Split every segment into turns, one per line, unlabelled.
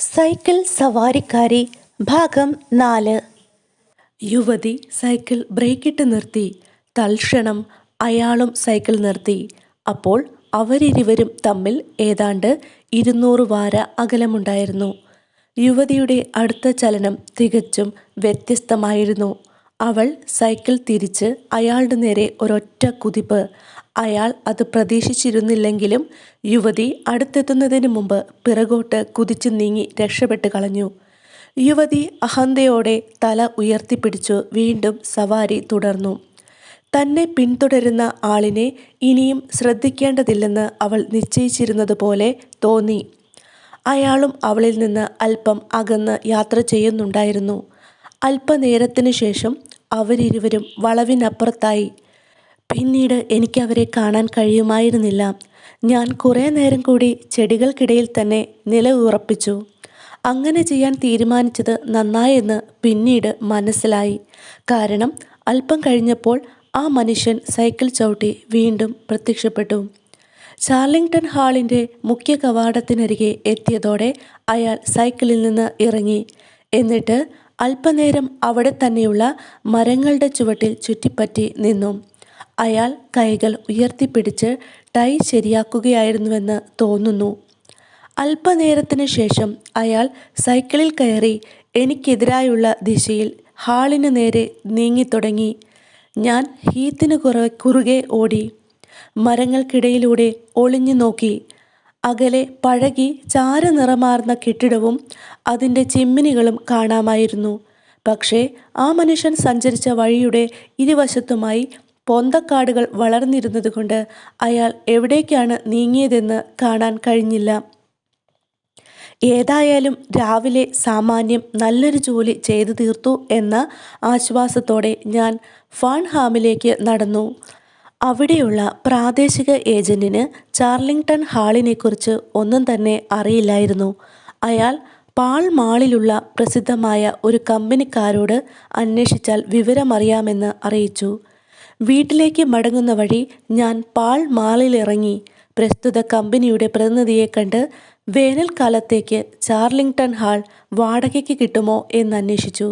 Cycle സവാരിക്കാരി ഭാഗം നാല്. യുവതി സൈക്കിൾ ബ്രേക്കിട്ട് നിർത്തി. തൽക്ഷണം അയാളും സൈക്കിൾ നിർത്തി. അപ്പോൾ അവരിരുവരും തമ്മിൽ ഏതാണ്ട് ഇരുന്നൂറ് വാര അകലമുണ്ടായിരുന്നു. യുവതിയുടെ അടുത്ത ചലനം തികച്ചും വ്യത്യസ്തമായിരുന്നു. അവൾ സൈക്കിൾ തിരിച്ച് അയാളുടെ നേരെ ഒരൊറ്റ കുതിപ്പ് അയാൾ അത് പ്രതീക്ഷിച്ചിരുന്നില്ലെങ്കിലും യുവതി അടുത്തെത്തുന്നതിന് മുമ്പ് പിറകോട്ട് കുതിച്ചു നീങ്ങി രക്ഷപ്പെട്ട് കളഞ്ഞു. യുവതി അഹന്തയോടെ തല ഉയർത്തിപ്പിടിച്ചു വീണ്ടും സവാരി തുടർന്നു. തന്നെ പിന്തുടരുന്ന ആളിനെ ഇനിയും ശ്രദ്ധിക്കേണ്ടതില്ലെന്ന് അവൾ നിശ്ചയിച്ചിരുന്നതുപോലെ തോന്നി. അയാളും അവളിൽ നിന്ന് അല്പം അകന്ന് യാത്ര ചെയ്യുന്നുണ്ടായിരുന്നു. അല്പനേരത്തിനു ശേഷം അവരിരുവരും വളവിനപ്പുറത്തായി. പിന്നീട് എനിക്ക് അവരെ കാണാൻ കഴിയുമായിരുന്നില്ല. ഞാൻ കുറേ നേരം കൂടി ചെടികൾക്കിടയിൽ തന്നെ നില ഉറപ്പിച്ചു അങ്ങനെ ചെയ്യാൻ തീരുമാനിച്ചത് നന്നായെന്ന് പിന്നീട് മനസ്സിലായി. കാരണം അല്പം കഴിഞ്ഞപ്പോൾ ആ മനുഷ്യൻ സൈക്കിൾ ചവിട്ടി വീണ്ടും പ്രത്യക്ഷപ്പെട്ടു. ചാർലിംഗ്ടൺ ഹാളിന്റെ മുഖ്യ കവാടത്തിനരികെ എത്തിയതോടെ അയാൾ സൈക്കിളിൽ നിന്ന് ഇറങ്ങി. എന്നിട്ട് അല്പനേരം അവിടെ തന്നെയുള്ള മരങ്ങളുടെ ചുവട്ടിൽ ചുറ്റിപ്പറ്റി നിന്നു. അയാൾ കൈകൾ ഉയർത്തിപ്പിടിച്ച് ടൈ ശരിയാക്കുകയായിരുന്നുവെന്ന് തോന്നുന്നു. അല്പനേരത്തിന് ശേഷം അയാൾ സൈക്കിളിൽ കയറി എനിക്കെതിരായുള്ള ദിശയിൽ ഹാളിന് നേരെ നീങ്ങിത്തുടങ്ങി. ഞാൻ ഹീത്തിന് കുറ കുറുകെ ഓടി. മരങ്ങൾക്കിടയിലൂടെ ഒളിഞ്ഞു നോക്കി. അകലെ പഴകി ചാരനിറമാർന്ന കെട്ടിടവും അതിന്റെ ചിമ്മിനികളും കാണാമായിരുന്നു. പക്ഷേ ആ മനുഷ്യൻ സഞ്ചരിച്ച വഴിയുടെ ഇരുവശത്തുമായി പൊന്തക്കാടുകൾ വളർന്നിരുന്നതുകൊണ്ട് അയാൾ എവിടേക്കാണ് നീങ്ങിയതെന്ന് കാണാൻ കഴിഞ്ഞില്ല. ഏതായാലും രാവിലെ സാമാന്യം നല്ലൊരു ജോലി ചെയ്തു തീർത്തു എന്ന ആശ്വാസത്തോടെ ഞാൻ ഫാൺഹാമിലേക്ക് നടന്നു. അവിടെയുള്ള പ്രാദേശിക ഏജന്റിന് ചാർലിംഗ്ടൺ ഹാളിനെക്കുറിച്ച് ഒന്നും തന്നെ അറിയില്ലായിരുന്നു. അയാൾ പാൾ മാളിലുള്ള പ്രസിദ്ധമായ ഒരു കമ്പനിക്കാരോട് അന്വേഷിച്ചാൽ വിവരമറിയാമെന്ന് അറിയിച്ചു. വീട്ടിലേക്ക് മടങ്ങുന്ന വഴി ഞാൻ പാൾ മാളിലിറങ്ങി. പ്രസ്തുത കമ്പനിയുടെ പ്രതിനിധിയെ കണ്ട് വേനൽക്കാലത്തേക്ക് ചാർലിംഗ്ടൺ ഹാൾ വാടകയ്ക്ക് കിട്ടുമോ എന്ന് അന്വേഷിച്ചു.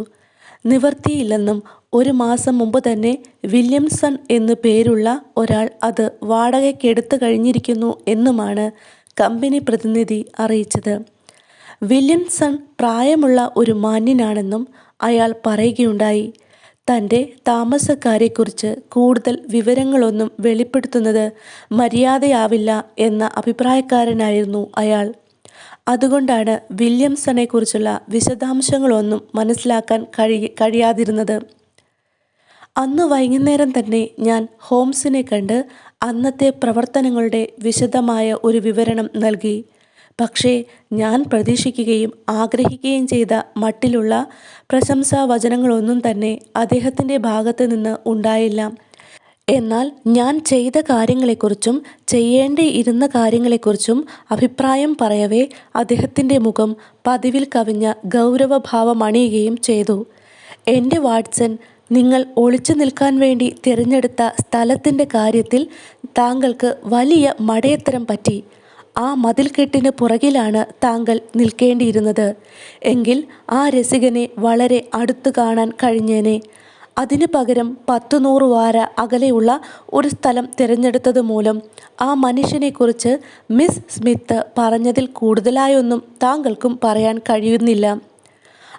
നിവർത്തിയില്ലെന്നും ഒരു മാസം മുമ്പ് തന്നെ വില്യംസൺ എന്നു പേരുള്ള ഒരാൾ അത് വാടകയ്ക്കെടുത്തു കഴിഞ്ഞിരിക്കുന്നു എന്നുമാണ് കമ്പനി പ്രതിനിധി അറിയിച്ചത്. വില്യംസൺ പ്രായമുള്ള ഒരു മാന്യനാണെന്നും അയാൾ പറയുകയുണ്ടായി. തന്റെ താമസക്കാരെക്കുറിച്ച് കൂടുതൽ വിവരങ്ങളൊന്നും വെളിപ്പെടുത്തുന്നത് മര്യാദയാവില്ല എന്ന അഭിപ്രായക്കാരനായിരുന്നു അയാൾ. അതുകൊണ്ടാണ് വില്യംസണെക്കുറിച്ചുള്ള വിശദാംശങ്ങളൊന്നും മനസ്സിലാക്കാൻ കഴി കഴിയാതിരുന്നത്. അന്ന് വൈകുന്നേരം തന്നെ ഞാൻ ഹോംസിനെ കണ്ട് അന്നത്തെ പ്രവർത്തനങ്ങളുടെ വിശദമായ ഒരു വിവരണം നൽകി. പക്ഷേ ഞാൻ പ്രതീക്ഷിക്കുകയും ആഗ്രഹിക്കുകയും ചെയ്ത മട്ടിലുള്ള പ്രശംസാ വചനങ്ങളൊന്നും തന്നെ അദ്ദേഹത്തിന്റെ ഭാഗത്ത് നിന്ന് ഉണ്ടായില്ല. എന്നാൽ ഞാൻ ചെയ്ത കാര്യങ്ങളെക്കുറിച്ചും ചെയ്യേണ്ടിയിരുന്ന കാര്യങ്ങളെക്കുറിച്ചും അഭിപ്രായം പറയവേ അദ്ദേഹത്തിന്റെ മുഖം പതിവിൽ കവിഞ്ഞ ഗൗരവഭാവം അണിയുകയും ചെയ്തു. എന്റെ വാട്സൺ നിങ്ങൾ ഒളിച്ചു നിൽക്കാൻ വേണ്ടി തിരഞ്ഞെടുത്ത സ്ഥലത്തിന്റെ കാര്യത്തിൽ താങ്കൾക്ക് വലിയ മടയത്തരം പറ്റി. ആ മതിൽക്കെട്ടിന് പുറകിലാണ് താങ്കൾ നിൽക്കേണ്ടിയിരുന്നത്. എങ്കിൽ ആ രസികനെ വളരെ അടുത്ത് കാണാൻ കഴിഞ്ഞേനെ. അതിനു പകരം പത്തു നൂറ് വാര അകലെയുള്ള ഒരു സ്ഥലം തിരഞ്ഞെടുത്തത് മൂലം ആ മനുഷ്യനെക്കുറിച്ച് മിസ് സ്മിത്ത് പറഞ്ഞതിൽ കൂടുതലായൊന്നും താങ്കൾക്കും പറയാൻ കഴിയുന്നില്ല.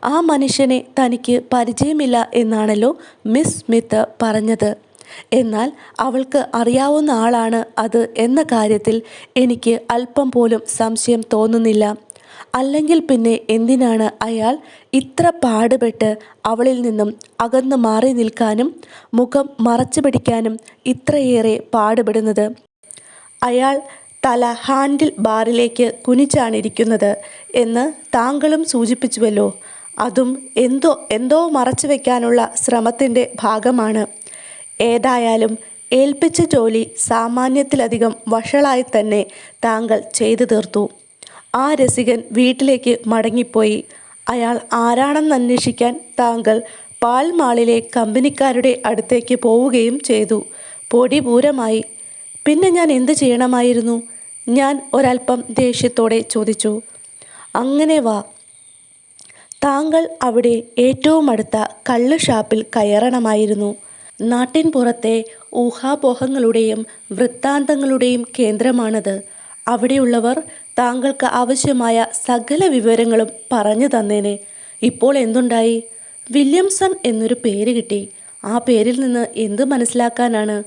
ആ മനുഷ്യനെ തനിക്ക് പരിചയമില്ല എന്നാണല്ലോ മിസ് സ്മിത്ത് പറഞ്ഞത്. എന്നാൽ അവൾക്ക് അറിയാവുന്ന ആളാണ് അത് എന്ന കാര്യത്തിൽ എനിക്ക് അല്പം പോലും സംശയം തോന്നുന്നില്ല. അല്ലെങ്കിൽ പിന്നെ എന്തിനാണ് അയാൾ ഇത്ര പാടുപെട്ട് അവളിൽ നിന്നും അകന്നു മാറി നിൽക്കാനും മുഖം മറച്ചു പിടിക്കാനും ഇത്രയേറെ പാടുപെടുന്നത്? അയാൾ തല ഹാൻഡിൽ ബാറിലേക്ക് കുനിച്ചാണിരിക്കുന്നത് എന്ന് താങ്കളും സൂചിപ്പിച്ചുവല്ലോ. അതും എന്തോ എന്തോ മറച്ചു വയ്ക്കാനുള്ള ശ്രമത്തിന്റെ ഭാഗമാണ്. ഏതായാലും ഏൽപ്പിച്ച ജോലി സാമാന്യത്തിലധികം വഷളായി തന്നെ താങ്കൾ ചെയ്തു തീർത്തു. ആ രസികൻ വീട്ടിലേക്ക് മടങ്ങിപ്പോയി. അയാൾ ആരാണെന്ന് അന്വേഷിക്കാൻ താങ്കൾ പാൽമാളിലെ കമ്പനിക്കാരുടെ അടുത്തേക്ക് പോവുകയും ചെയ്തു. പൊടിപൂരമായി പിന്നെ ഞാൻ എന്തു ചെയ്യണമായിരുന്നു? ഞാൻ ഒരൽപ്പം ദേഷ്യത്തോടെ ചോദിച്ചു. അങ്ങനെ വാ. താങ്കൾ അവിടെ ഏറ്റവും അടുത്ത കള്ള് ഷാപ്പിൽ കയറണമായിരുന്നു. നാട്ടിൻ പുറത്തെ ഊഹാപോഹങ്ങളുടെയും വൃത്താന്തങ്ങളുടെയും കേന്ദ്രമാണത്. അവിടെയുള്ളവർ താങ്കൾക്ക് ആവശ്യമായ സകല വിവരങ്ങളും പറഞ്ഞു തന്നേനെ. ഇപ്പോൾ എന്തുണ്ടായി? വില്യംസൺ എന്നൊരു പേര് കിട്ടി. ആ പേരിൽ നിന്ന് എന്ത് മനസ്സിലാക്കാനാണ്?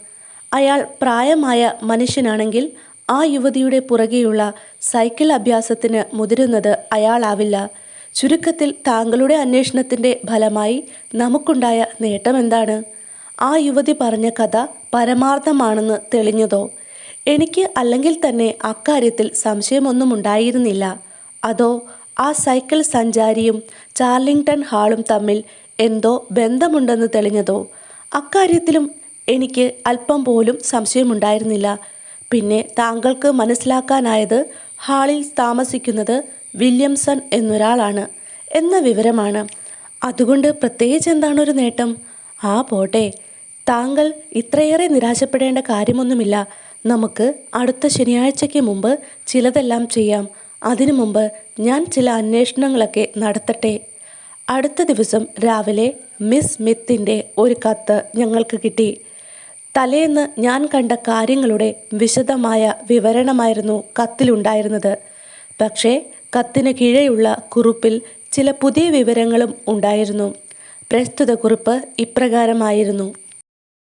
അയാൾ പ്രായമായ മനുഷ്യനാണെങ്കിൽ ആ യുവതിയുടെ പുറകെയുള്ള സൈക്കിൾ അഭ്യാസത്തിന് മുതിരുന്നത് അയാളാവില്ല. ചുരുക്കത്തിൽ താങ്കളുടെ അന്വേഷണത്തിന്റെ ഫലമായി നമുക്കുണ്ടായ നേട്ടമെന്താണ്? ആ യുവതി പറഞ്ഞ കഥ പരമാർത്ഥമാണെന്ന് തെളിഞ്ഞതോ? എനിക്ക് അല്ലെങ്കിൽ തന്നെ അക്കാര്യത്തിൽ സംശയമൊന്നും ഉണ്ടായിരുന്നില്ല അതോ ആ സൈക്കിൾ സഞ്ചാരിയും ചാർലിംഗ്ടൺ ഹാളും തമ്മിൽ എന്തോ ബന്ധമുണ്ടെന്ന് തെളിഞ്ഞതോ? അക്കാര്യത്തിലും എനിക്ക് അല്പം പോലും സംശയമുണ്ടായിരുന്നില്ല. പിന്നെ താങ്കൾക്ക് മനസ്സിലാക്കാനായത് ഹാളിൽ താമസിക്കുന്നത് വില്യംസൺ എന്നൊരാളാണ് എന്ന വിവരമാണ്. അതുകൊണ്ട് പ്രത്യേകിച്ച് എന്താണൊരു നേട്ടം? ആ പോട്ടെ. താങ്കൾ ഇത്രയേറെ നിരാശപ്പെടേണ്ട കാര്യമൊന്നുമില്ല. നമുക്ക് അടുത്ത ശനിയാഴ്ചയ്ക്ക് മുമ്പ് ചിലതെല്ലാം ചെയ്യാം. അതിനു മുമ്പ് ഞാൻ ചില അന്വേഷണങ്ങളൊക്കെ നടത്തട്ടെ. അടുത്ത ദിവസം രാവിലെ മിസ് മിത്തിന്റെ ഒരു കത്ത് ഞങ്ങൾക്ക് കിട്ടി. തലേന്ന് ഞാൻ കണ്ട കാര്യങ്ങളുടെ വിശദമായ വിവരണമായിരുന്നു കത്തിലുണ്ടായിരുന്നത്. പക്ഷേ കത്തിന് കീഴെയുള്ള കുറിപ്പിൽ ചില പുതിയ വിവരങ്ങളും ഉണ്ടായിരുന്നു. പ്രസ്തുത കുറിപ്പ് ഇപ്രകാരമായിരുന്നു.